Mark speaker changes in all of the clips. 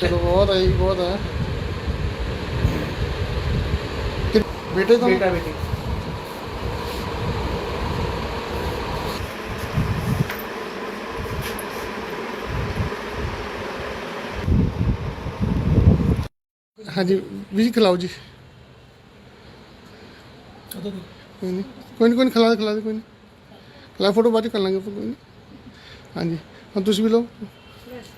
Speaker 1: ਚਲੋ ਬਹੁਤ ਹੈ ਜੀ, ਬਹੁਤ ਹੈ। ਬੇਟੇ ਤੋਂ
Speaker 2: ਬੇਟਾ ਬੇਟੀ।
Speaker 1: ਹਾਂਜੀ ਵੀ ਜੀ ਖਿਲਾਓ ਜੀ। ਕੋਈ ਨਹੀਂ। ਕੋਈ ਨਹੀਂ ਕੋਈ ਖਿਲਾ ਦੇ ਖਿਲਾ ਦੇ ਕੋਈ ਨਹੀਂ। ਖਿਲਾ ਫੋਟੋ ਬਾਅਦ ਚ ਕਰ ਲਾਂਗੇ ਕੋਈ ਨਹੀਂ। ਹਾਂਜੀ। ਹੁਣ ਤੁਸੀਂ ਵੀ ਲਓ ਠੀਕ ਹੈ ਜੀ,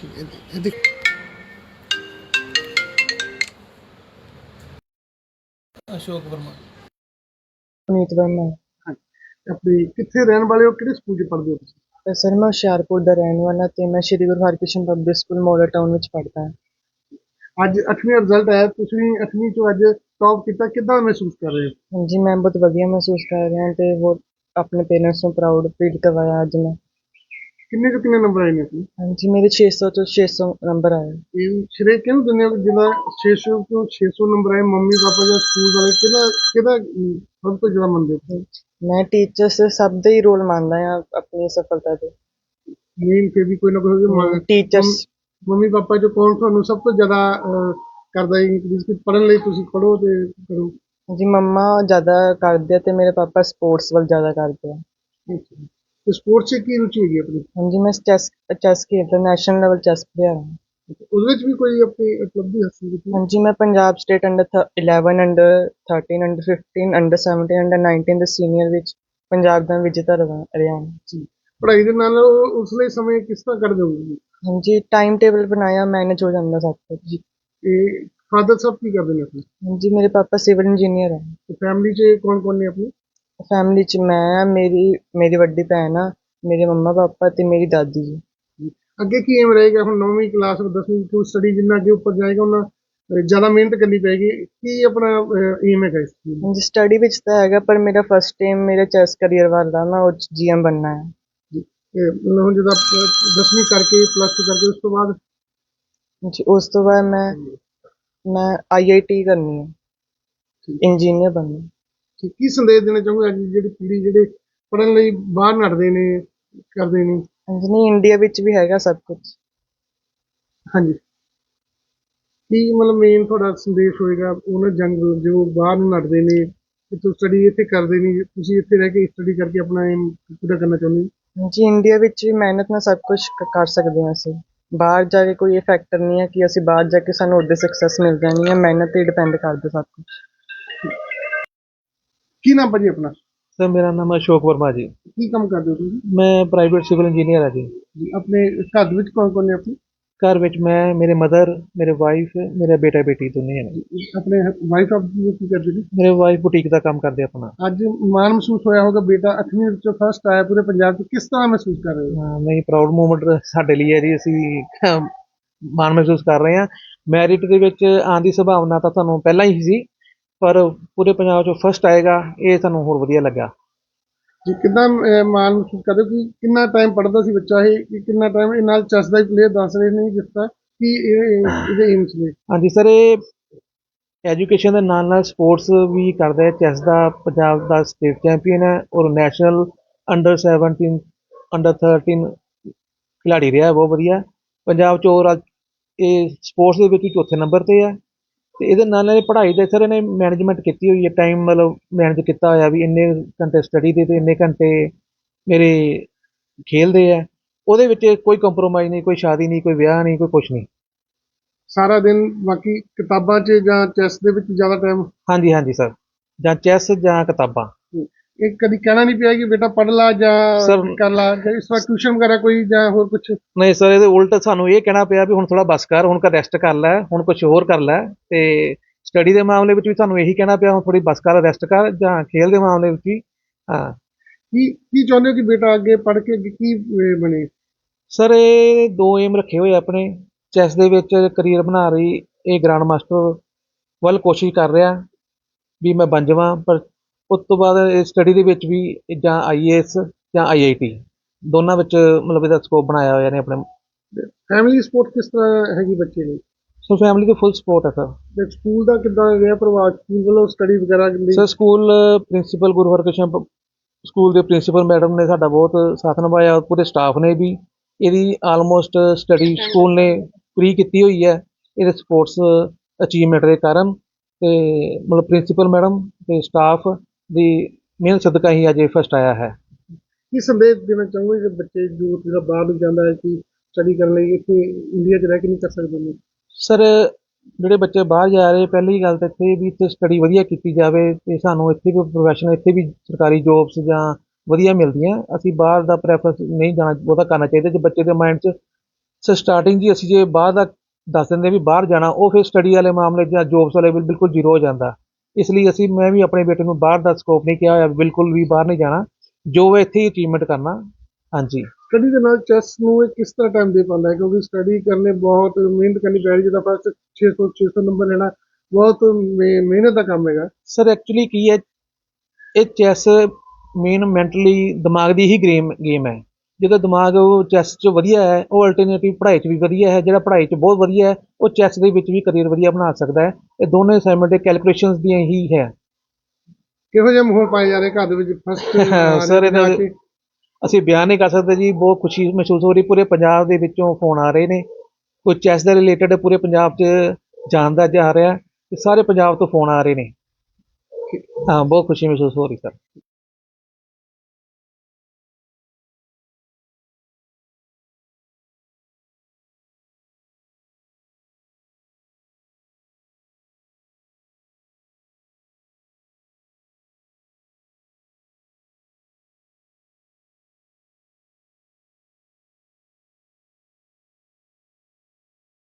Speaker 1: ਇਹ
Speaker 2: ਅਸ਼ੋਕ ਵਰਮਾ।
Speaker 3: ਪੁਨੀਤ ਵਰਮਾ।
Speaker 1: ਆਪਣੀ ਕਿੱਥੇ ਰਹਿਣ ਵਾਲੇ ਹੋ? ਕਿਹੜੇ ਸਕੂਲ 'ਚ ਪੜ੍ਹਦੇ ਹੋ ਤੁਸੀਂ?
Speaker 3: ਤੇ ਸਰ ਮੈਂ ਹੁਸ਼ਿਆਰਪੁਰ ਦਾ ਰਹਿਣ ਵਾਲਾ ਤੇ ਮੈਂ Shri Guru Harkrishan public school model town ਵਿੱਚ ਪੜ੍ਹਦਾ ਹਾਂ।
Speaker 1: ਅੱਜ 8ਵੀਂ ਦਾ ਰਿਜ਼ਲਟ ਆਇਆ। ਤੁਸੀਂ 8ਵੀਂ ਚੋਂ ਅੱਜ ਟੌਪ ਕੀਤਾ। ਕਿੱਦਾਂ ਮਹਿਸੂਸ ਕਰ ਰਹੇ ਹੋ?
Speaker 3: ਹਾਂਜੀ ਮੈਂ ਬਹੁਤ ਵਧੀਆ ਮਹਿਸੂਸ ਕਰ ਰਿਹਾ ਤੇ ਬਹੁਤ ਆਪਣੇ ਪੇਰੈਂਟਸ ਨੂੰ ਪ੍ਰਾਊਡ ਫੀਲ ਕਰਵਾਇਆ ਅੱਜ ਮੈਂ।
Speaker 1: ਕਿੰਨੇ ਚੋਂ ਕਿੰਨੇ ਨੰਬਰ ਆਏ ਨੇ ਤੁਸੀਂ
Speaker 3: ਹਾਂਜੀ ਮੇਰੇ 600 ਤੋਂ 600 ਨੰਬਰ ਆਏ।
Speaker 1: ਇਹ ਸ਼੍ਰੇ ਕਿਹਨੂੰ ਦਿੰਦੇ ਹੋ ਜਿਹਦਾ 600 ਤੋਂ 600 ਨੰਬਰ ਆਏ? ਮੰਮੀ ਪਾਪਾ ਜਾਂ ਸਕੂਲ ਵਾਲੇ? ਕਿਹਦਾ ਕਿਹਦਾ ਸਭ ਤੋਂ ਜ਼ਿਆਦਾ ਮੰਨਦੇ ਹੋ
Speaker 3: ਮੈਂ ਟੀਚਰਸ ਸਭ ਦਾ ਹੀ ਰੋਲ ਮੰਨਦਾ ਹਾਂ ਆਪਣੀ ਸਫਲਤਾ ਦੇ
Speaker 1: ਮੇਨ ਫਿਰ ਵੀ ਕੋਈ ਨਾ ਕੋਈ
Speaker 3: ਟੀਚਰਸ
Speaker 1: ਮੰਮੀ ਪਾਪਾ ਜੋ ਕੌਣ ਤੁਹਾਨੂੰ ਸਭ ਤੋਂ ਜ਼ਿਆਦਾ ਕਰਦਾ ਹੈ ਇੰਕਰੀਜ਼ ਕਿ ਪੜ੍ਹਨ ਲਈ ਤੁਸੀਂ ਪੜ੍ਹੋ ਤੇ ਕਰੋ।
Speaker 3: ਜੀ ਮੰਮਾ ਜ਼ਿਆਦਾ ਕਰਦੇ ਆ ਤੇ ਮੇਰੇ ਪਾਪਾ ਸਪੋਰਟਸ ਵੱਲ ਜ਼ਿਆਦਾ ਕਰਦੇ ਆ।
Speaker 1: ਤੇ ਸਪੋਰਟਸ 'ਚ ਕੀ ਰੁਚੀ ਹੈਗੀ ਆਪਣੀ?
Speaker 3: ਹਾਂਜੀ ਮੈਂ ਚੈਸ ਚੈਸ ਖੇਡਦਾ ਨੈਸ਼ਨਲ ਲੈਵਲ ਚੈਸ ਪਲੇਅਰ ਹਾਂ
Speaker 1: ਉਹਦੇ ਵਿੱਚ ਵੀ ਕੋਈ ਆਪਣੀ ਉਪਲਬਧੀ ਹਾਸਲ ਕੀਤੀ
Speaker 3: ਹਾਂਜੀ ਮੈਂ Punjab state under 11 under 13 under 15 under 17 under 19 ਦੇ ਸੀਨੀਅਰ ਵਿੱਚ ਪੰਜਾਬ ਦਾ ਵਿਜੇਤਾ ਰਹਾ ਰਿਹਾ ਹਾਂ।
Speaker 1: ਪੜ੍ਹਾਈ ਦੇ ਨਾਲ ਉਸ ਲਈ ਸਮੇਂ ਕਿਸ ਤਰ੍ਹਾਂ ਕੱਢ ਦਿਓਗੇ
Speaker 3: ਹਾਂਜੀ ਟਾਈਮ ਟੇਬਲ ਬਣਾਇਆ ਮੈਨੇਜ ਹੋ ਜਾਂਦਾ ਸਭ ਕੁਝ
Speaker 1: ਇਹ ਫਾਦਰ ਸਾਹਿਬ ਕੀ ਕਰਦੇ ਨੇ ਆਪਣੇ?
Speaker 3: ਹਾਂਜੀ ਮੇਰੇ ਪਾਪਾ ਸਿਵਲ ਇੰਜੀਨੀਅਰ ਹੈ।
Speaker 1: ਤੇ ਫੈਮਿਲੀ 'ਚ ਕੌਣ ਕੌਣ ਨੇ ਆਪਣੀ?
Speaker 3: ਫੈਮਿਲੀ ਚ ਮੈਂ ਆ ਮੇਰੀ ਮੇਰੀ ਵੱਡੀ ਭੈਣ ਆ ਮੇਰੇ ਮੰਮਾ ਪਾਪਾ ਤੇ ਮੇਰੀ ਦਾਦੀ ਜੀ।
Speaker 1: ਅੱਗੇ ਕੀ ਏਮ ਰਹੇਗਾ? ਹੁਣ 9ਵੀਂ ਕਲਾਸ 10ਵੀਂ ਤੋਂ ਸਟੱਡੀ ਜਿੰਨਾ ਅੱਗੇ ਉੱਪਰ ਜਾਏਗਾ ਉਹਨਾਂ ਜ਼ਿਆਦਾ ਮਿਹਨਤ ਕਰਨੀ ਪਏਗੀ। ਕੀ ਆਪਣਾ ਏਮ ਹੈਗਾ ਇਸ ਚੀਜ਼ ਦਾ?
Speaker 3: ਹਾਂਜੀ ਸਟੱਡੀ ਵਿੱਚ ਤਾਂ ਹੈਗਾ ਪਰ ਮੇਰਾ ਫਸਟ ਟਾਈਮ ਮੇਰਾ ਚੈਸ ਕਰੀਅਰ ਵਾਲਾ ਮੈਂ ਉਹ ਜੀਐਮ ਬਣਨਾ ਹੈ।
Speaker 1: ਤੇ ਮਤਲਬ ਹੁਣ ਜਦੋਂ 10ਵੀਂ ਕਰਕੇ ਪਲੱਸ 2 ਕਰਕੇ ਉਸ ਤੋਂ ਬਾਅਦ?
Speaker 3: ਜੀ ਉਸ ਤੋਂ ਬਾਅਦ ਮੈਂ ਮੈਂ ਆਈਆਈਟੀ ਕਰਨੀ ਹੈ। ਇੰਜੀਨੀਅਰ ਬਣਨਾ।
Speaker 1: ਕਿ ਕੀ ਸੰਦੇਸ਼ ਦੇਣਾ ਚਾਹੋਗੇ ਅੱਜ ਦੀ ਜਿਹੜੀ ਪੀੜ੍ਹੀ ਜਿਹੜੇ ਪੜ੍ਹਨ ਲਈ ਬਾਹਰ ਨੱਠਦੇ ਨੇ ਕਰਦੇ ਨੇ।
Speaker 3: ਹਾਂਜੀ ਨਹੀਂ ਇੰਡੀਆ ਵਿੱਚ ਵੀ ਹੈਗਾ ਸਭ ਕੁਝ
Speaker 1: ਹਾਂਜੀ। ਕੀ ਮਤਲਬ ਮੇਨ ਤੁਹਾਡਾ ਸੰਦੇਸ਼ ਹੋਏਗਾ ਉਹਨਾਂ ਜੰਗ ਜੋ ਬਾਹਰ ਨੂੰ ਨੱਠਦੇ ਨੇ ਕਿ ਤੁਸੀਂ ਸਟੱਡੀ ਇੱਥੇ ਕਰਦੇ ਨਹੀਂ ਤੁਸੀਂ ਇੱਥੇ ਰਹਿ ਕੇ ਸਟੱਡੀ ਕਰਕੇ ਆਪਣਾ ਏਮ ਪੂਰਾ ਕਰਨਾ ਚਾਹੁੰਦੇ ਹੋ?
Speaker 3: ਜੀ ਇੰਡੀਆ ਵਿੱਚ ਵੀ ਮਿਹਨਤ ਨਾਲ ਸਭ ਕੁਝ ਕਰ ਸਕਦੇ ਹਾਂ ਅਸੀਂ। ਬਾਹਰ ਜਾ ਕੇ ਕੋਈ ਇਹ ਫੈਕਟਰ ਨਹੀਂ ਹੈ ਕਿ ਅਸੀਂ ਬਾਹਰ ਜਾ ਕੇ ਸਾਨੂੰ ਉਹਦੇ ਸਕਸੈਸ ਮਿਲ ਜਾਣੀ ਹੈ ਮਿਹਨਤ ਤੇ ਡਿਪੈਂਡ ਕਰਦਾ ਸਭ ਕੁਝ
Speaker 1: ਕੀ ਨਾਮ ਭਾਜੀ ਆਪਣਾ?
Speaker 2: ਸਰ ਮੇਰਾ ਨਾਮ ਅਸ਼ੋਕ ਵਰਮਾ ਜੀ।
Speaker 1: ਕੀ ਕੰਮ ਕਰਦੇ ਹੋ ਤੁਸੀਂ?
Speaker 2: ਮੈਂ ਪ੍ਰਾਈਵੇਟ ਸਿਵਲ ਇੰਜੀਨੀਅਰ ਹਾਂ ਜੀ।
Speaker 1: ਜੀ ਆਪਣੇ ਘਰ ਵਿੱਚ ਕੌਣ ਕੌਣ ਨੇ ਆਪਣੇ?
Speaker 2: ਘਰ ਵਿੱਚ ਮੈਂ ਮੇਰੇ ਮਦਰ ਮੇਰੇ ਵਾਈਫ ਮੇਰਾ ਬੇਟਾ ਬੇਟੀ ਦੋਨੇ ਨੇ
Speaker 1: ਆਪਣੇ ਵਾਈਫ ਆਪ ਜੀ ਕੀ ਕਰਦੇ ਨੇ
Speaker 2: ਮੇਰੇ ਵਾਈਫ ਬੁਟੀਕ ਦਾ ਕੰਮ ਕਰਦੇ ਆਪਣਾ।
Speaker 1: ਅੱਜ ਮਾਣ ਮਹਿਸੂਸ ਹੋਇਆ ਹੋਗਾ ਬੇਟਾ 8ਵੀਂ ਵਿੱਚੋਂ ਫਸਟ ਆਇਆ ਪੂਰੇ ਪੰਜਾਬ 'ਚ ਕਿਸ ਤਰ੍ਹਾਂ ਮਹਿਸੂਸ ਕਰ ਰਹੇ ਹੋ?
Speaker 2: ਹਾਂ ਨਹੀਂ ਪ੍ਰਾਊਡ ਮੂਮੈਂਟ ਸਾਡੇ ਲਈ ਹੈ ਜੀ ਅਸੀਂ ਮਾਣ ਮਹਿਸੂਸ ਕਰ ਰਹੇ ਹਾਂ। ਮੈਰਿਟ ਦੇ ਵਿੱਚ ਆਉਣ ਦੀ ਸੰਭਾਵਨਾ ਤਾਂ ਤੁਹਾਨੂੰ ਪਹਿਲਾਂ ਹੀ ਸੀ ਪਰ ਪੂਰੇ ਪੰਜਾਬ 'ਚੋਂ ਫਸਟ ਆਏਗਾ ਇਹ ਸਾਨੂੰ ਹੋਰ ਵਧੀਆ ਲੱਗਾ।
Speaker 1: ਜੀ ਕਿਦਾਂ ਮਾਣ ਮਹਿਸੂਸ ਕਰਦੇ ਕਿ ਕਿੰਨਾ ਟਾਈਮ ਪੜ੍ਹਦਾ ਸੀ ਬੱਚਾ ਇਹ? ਕਿ ਕਿੰਨਾ ਟਾਈਮ ਇਹ ਨਾਲ ਚੈਸ ਦਾ ਹੀ ਪਲੇਅਰ ਦੱਸ ਰਹੇ ਨੇ ਜਿਸ ਤਰ੍ਹਾਂ ਕਿ ਇਹ ਇਹਦੇ ਏਮਸ ਨੇ?
Speaker 2: ਹਾਂਜੀ ਸਰ ਇਹ ਐਜੂਕੇਸ਼ਨ ਦੇ ਨਾਲ ਨਾਲ ਸਪੋਰਟਸ ਵੀ ਕਰਦਾ ਹੈ। ਚੈਸ ਦਾ ਪੰਜਾਬ ਦਾ ਸਟੇਟ ਚੈਂਪੀਅਨ ਹੈ ਔਰ ਨੈਸ਼ਨਲ ਅੰਡਰ 17 ਅੰਡਰ 13 ਖਿਡਾਰੀ ਰਿਹਾ ਬਹੁਤ ਵਧੀਆ। ਪੰਜਾਬ ਚ ਔਰ ਇਹ ਸਪੋਰਟਸ ਦੇ ਵਿੱਚ ਚੌਥੇ ਨੰਬਰ ਤੇ ਹੈ। ਤੇ ਇਹਦੇ ਨਾਲ ਨਾਲ ਪੜ੍ਹਾਈ ਦੇ ਸਰ ਇਹਨੇ ਮੈਨੇਜਮੈਂਟ ਕੀਤੀ ਹੋਈ ਹੈ ਟਾਈਮ ਮਤਲਬ ਮੈਨੇਜ ਕੀਤਾ ਹੋਇਆ ਵੀ ਇੰਨੇ ਘੰਟੇ ਸਟੱਡੀ ਦੇ ਤੇ ਇੰਨੇ ਘੰਟੇ ਮੇਰੇ ਖੇਲਦੇ ਆ। ਉਹਦੇ ਵਿੱਚ ਕੋਈ ਕੰਪਰੋਮਾਈਜ਼ ਨਹੀਂ ਕੋਈ ਸ਼ਾਦੀ ਨਹੀਂ ਕੋਈ ਵਿਆਹ ਨਹੀਂ ਕੋਈ ਕੁਛ ਨਹੀਂ।
Speaker 1: ਸਾਰਾ ਦਿਨ ਬਾਕੀ ਕਿਤਾਬਾਂ 'ਚ ਜਾਂ ਚੈਸ ਦੇ ਵਿੱਚ ਜ਼ਿਆਦਾ ਟਾਈਮ
Speaker 2: ਹਾਂਜੀ ਹਾਂਜੀ ਸਰ ਜਾਂ ਚੈਸ ਜਾਂ ਕਿਤਾਬਾਂ।
Speaker 1: ਇਹ ਕਦੀ ਕਹਿਣਾ ਨਹੀਂ ਪਿਆ ਕਿ ਬੇਟਾ ਪੜ੍ਹ ਲਾ ਜਾਂ
Speaker 2: Sir-
Speaker 1: ਕਰ ਲਾ ਜਾਂ ਇਸ ਤਰ੍ਹਾਂ ਟਿਊਸ਼ਨ ਵਗੈਰਾ ਕੋਈ ਜਾਂ ਹੋਰ ਕੁਝ
Speaker 2: ਨਹੀਂ ਸਰ ਇਹਦੇ ਉਲਟ ਸਾਨੂੰ ਇਹ ਕਹਿਣਾ ਪਿਆ ਵੀ ਹੁਣ ਥੋੜਾ ਬਸ ਕਰ ਹੁਣ ਕਰ ਰੈਸਟ ਕਰ ਲੈ ਹੁਣ ਕੁਝ ਹੋਰ ਕਰ ਲੈ ਤੇ ਸਟੱਡੀ ਦੇ ਮਾਮਲੇ ਵਿੱਚ ਵੀ ਸਾਨੂੰ ਇਹੀ ਕਹਿਣਾ ਪਿਆ ਹੁਣ ਥੋੜੀ ਬਸ ਕਰ ਰੈਸਟ ਕਰ ਜਾਂ ਖੇਲ ਦੇ ਮਾਮਲੇ ਵਿੱਚ ਵੀ ਹਾਂ।
Speaker 1: ਕੀ ਕੀ ਚਾਹੁੰਦੇ ਹੋ ਕਿ ਬੇਟਾ ਅੱਗੇ ਪੜ੍ਹ ਕੇ ਅੱਗੇ ਕੀ ਅਹ, ਬਣੇ?
Speaker 2: ਸਰ ਇਹ ਦੋ ਏਮ ਰੱਖੇ ਹੋਏ ਆਪਣੇ ਚੈਸ ਦੇ ਵਿੱਚ ਕਰੀਅਰ ਬਣਾ ਰਹੀ ਇਹ ਗ੍ਰੈਂਡ ਮਾਸਟਰ ਵੱਲ ਕੋਸ਼ਿਸ਼ ਕਰ ਰਿਹਾ ਵੀ ਮੈਂ ਬਣ ਜਾਵਾਂ ਪਰ ਉਸ ਤੋਂ ਬਾਅਦ ਸਟੱਡੀ ਦੇ ਵਿੱਚ ਵੀ ਜਾਂ ਆਈਏਐਸ ਜਾਂ ਆਈਆਈਟੀ ਦੋਨਾਂ ਵਿੱਚ ਮਤਲਬ ਇਹਦਾ ਸਕੋਪ ਬਣਾਇਆ ਹੋਇਆ ਨੇ ਆਪਣੇ।
Speaker 1: ਫੈਮਿਲੀ ਸਪੋਰਟ ਕਿਸ ਤਰ੍ਹਾਂ ਹੈਗੀ ਬੱਚੇ ਲਈ
Speaker 2: ਸੋ ਫੈਮਿਲੀ ਦੀ ਫੁੱਲ ਸਪੋਰਟ ਹੈ ਸਰ
Speaker 1: ਤੇ ਸਕੂਲ ਦਾ ਕਿੱਦਾਂ ਰਿਹਾ ਪ੍ਰਭਾਵ ਸਕੂਲ ਵੱਲੋਂ ਸਟੱਡੀ ਵਗੈਰਾ ਲਈ
Speaker 2: ਸਰ ਸਕੂਲ ਪ੍ਰਿੰਸੀਪਲ ਗੁਰੂ ਪ- ਸਕੂਲ ਦੇ ਪ੍ਰਿੰਸੀਪਲ ਮੈਡਮ ਨੇ ਸਾਡਾ ਬਹੁਤ ਸਾਥ ਨਿਭਾਇਆ ਪੂਰੇ ਸਟਾਫ ਨੇ ਵੀ। ਇਹਦੀ ਆਲਮੋਸਟ ਸਟੱਡੀ ਸਕੂਲ ਨੇ ਫ੍ਰੀ ਕੀਤੀ ਹੋਈ ਹੈ। ਇਹਦੇ ਸਪੋਰਟਸ ਅਚੀਵਮੈਂਟ ਦੇ ਕਾਰਨ ਤੇ ਮਤਲਬ ਪ੍ਰਿੰਸੀਪਲ ਮੈਡਮ ਤੇ ਸਟਾਫ ਦੀ ਮਿਹਨਤ ਸਦਕਾ ਹੀ ਅੱਜ ਇਹ ਫਸਟ ਆਇਆ ਹੈ।
Speaker 1: ਕੀ ਸੰਦੇਸ਼ ਦੇਣਾ ਚਾਹੋਗੇ ਕਿ ਬੱਚੇ ਜੋ ਜਿਹੜਾ ਬਾਹਰ ਨੂੰ ਜਾਂਦਾ ਹੈ ਕਿ ਸਟੱਡੀ ਕਰਨ ਲਈ ਇੱਥੇ ਇੰਡੀਆ 'ਚ ਰਹਿ ਕੇ ਨਹੀਂ ਕਰ ਸਕਦੇ ਨੇ?
Speaker 2: ਸਰ ਜਿਹੜੇ ਬੱਚੇ ਬਾਹਰ ਜਾ ਰਹੇ ਪਹਿਲੀ ਗੱਲ ਤਾਂ ਇੱਥੇ ਵੀ ਇੱਥੇ ਸਟੱਡੀ ਵਧੀਆ ਕੀਤੀ ਜਾਵੇ ਤੇ ਸਾਨੂੰ ਇੱਥੇ ਵੀ ਪ੍ਰੋਫੈਸ਼ਨ ਇੱਥੇ ਵੀ ਸਰਕਾਰੀ ਜੋਬਸ ਜਾਂ ਵਧੀਆ ਮਿਲਦੀਆਂ। ਅਸੀਂ ਬਾਹਰ ਦਾ ਪ੍ਰੈਫਰੈਂਸ ਨਹੀਂ ਜਾਣਾ ਬਹੁਤਾ ਕਰਨਾ ਚਾਹੀਦਾ। ਜੇ ਬੱਚੇ ਦੇ ਮਾਈਂਡ 'ਚ ਸਰ ਸਟਾਰਟਿੰਗ ਜੀ ਅਸੀਂ ਜੇ ਬਾਹਰ ਦਾ ਦੱਸ ਦਿੰਦੇ ਵੀ ਬਾਹਰ ਜਾਣਾ ਉਹ ਫਿਰ ਸਟੱਡੀ ਵਾਲੇ ਮਾਮਲੇ ਜਾਂ ਜੋਬਸ ਵਾਲੇ ਬਿਲ- ਬਿਲਕੁਲ ਜ਼ੀਰੋ ਹੋ ਜਾਂਦਾ। ਇਸ ਲਈ ਅਸੀਂ ਮੈਂ ਵੀ ਆਪਣੇ ਬੇਟੇ ਨੂੰ ਬਾਹਰ ਦਾ ਸਕੋਪ ਨਹੀਂ ਕਿਹਾ ਹੋਇਆ ਬਿਲਕੁਲ ਵੀ ਬਾਹਰ ਨਹੀਂ ਜਾਣਾ ਜੋ ਹੈ ਇੱਥੇ ਹੀ ਅਚੀਵਮੈਂਟ ਕਰਨਾ ਹਾਂਜੀ।
Speaker 1: ਸਟੱਡੀ ਦੇ ਨਾਲ ਚੈਸ ਨੂੰ ਇਹ ਕਿਸ ਤਰ੍ਹਾਂ ਟਾਈਮ ਦੇ ਪਾਉਂਦਾ ਹੈ? ਕਿਉਂਕਿ ਸਟੱਡੀ ਕਰਨੇ ਬਹੁਤ ਮਿਹਨਤ ਕਰਨੀ ਪੈ ਰਹੀ ਜਿਹਦਾ ਫਸਟ 600 600 ਨੰਬਰ ਲੈਣਾ ਬਹੁਤ ਮਿਹ- ਮਿਹਨਤ ਦਾ ਕੰਮ ਹੈਗਾ।
Speaker 2: ਸਰ ਐਕਚੁਅਲੀ ਕੀ ਹੈ ਇਹ ਚੈਸ ਮੇਨ ਮੈਂਟਲੀ ਦਿਮਾਗ ਦੀ ਹੀ ਗੇਮ ਗੇਮ ਹੈ। ਜਦੋਂ ਦਿਮਾਗ ਉਹ ਚੈਸ 'ਚ ਵਧੀਆ ਹੈ ਉਹ ਅਲਟਰਨੇਟਿਵ ਪੜ੍ਹਾਈ 'ਚ ਵੀ ਵਧੀਆ ਹੈ ਜਿਹੜਾ ਪੜ੍ਹਾਈ 'ਚ ਬਹੁਤ ਵਧੀਆ ਹੈ ਉਹ ਚੈਸ ਦੇ ਵਿੱਚ ਵੀ ਕਰੀਅਰ ਵਧੀਆ ਬਣਾ ਸਕਦਾ ਹੈ। ਇਹ ਦੋਨੇ ਅਸਾਈਨਮੈਂਟ ਕੈਲਕੂਲੇਸ਼ਨਸ ਦੀਆਂ ਹੀ ਹੈ।
Speaker 1: ਕਿਹੋ ਜਿਹਾ ਮਾਹੌਲ ਪਾਇਆ ਜਾ ਰਿਹਾ ਘਰ ਦੇ ਵਿੱਚ? ਫਸਟ
Speaker 2: Sir, ਇਹਦਾ- ਅਸੀਂ ਬਿਆਨ ਨਹੀਂ ਕਰ ਸਕਦੇ ਜੀ ਬਹੁਤ ਖੁਸ਼ੀ ਮਹਿਸੂਸ ਹੋ ਰਹੀ ਪੂਰੇ ਪੰਜਾਬ ਦੇ ਵਿੱਚੋਂ ਫੋਨ ਆ ਰਹੇ ਨੇ। ਕੋਈ ਚੈਸ ਦੇ ਰਿਲੇਟਡ ਪੂਰੇ ਪੰਜਾਬ 'ਚ ਜਾਣਦਾ ਜਾ ਰਿਹਾ ਤੇ ਸਾਰੇ ਪੰਜਾਬ ਤੋਂ ਫੋਨ ਆ ਰਹੇ ਨੇ। ਹਾਂ ਬਹੁਤ ਖੁਸ਼ੀ ਮਹਿਸੂਸ ਹੋ ਰਹੀ ਸਰ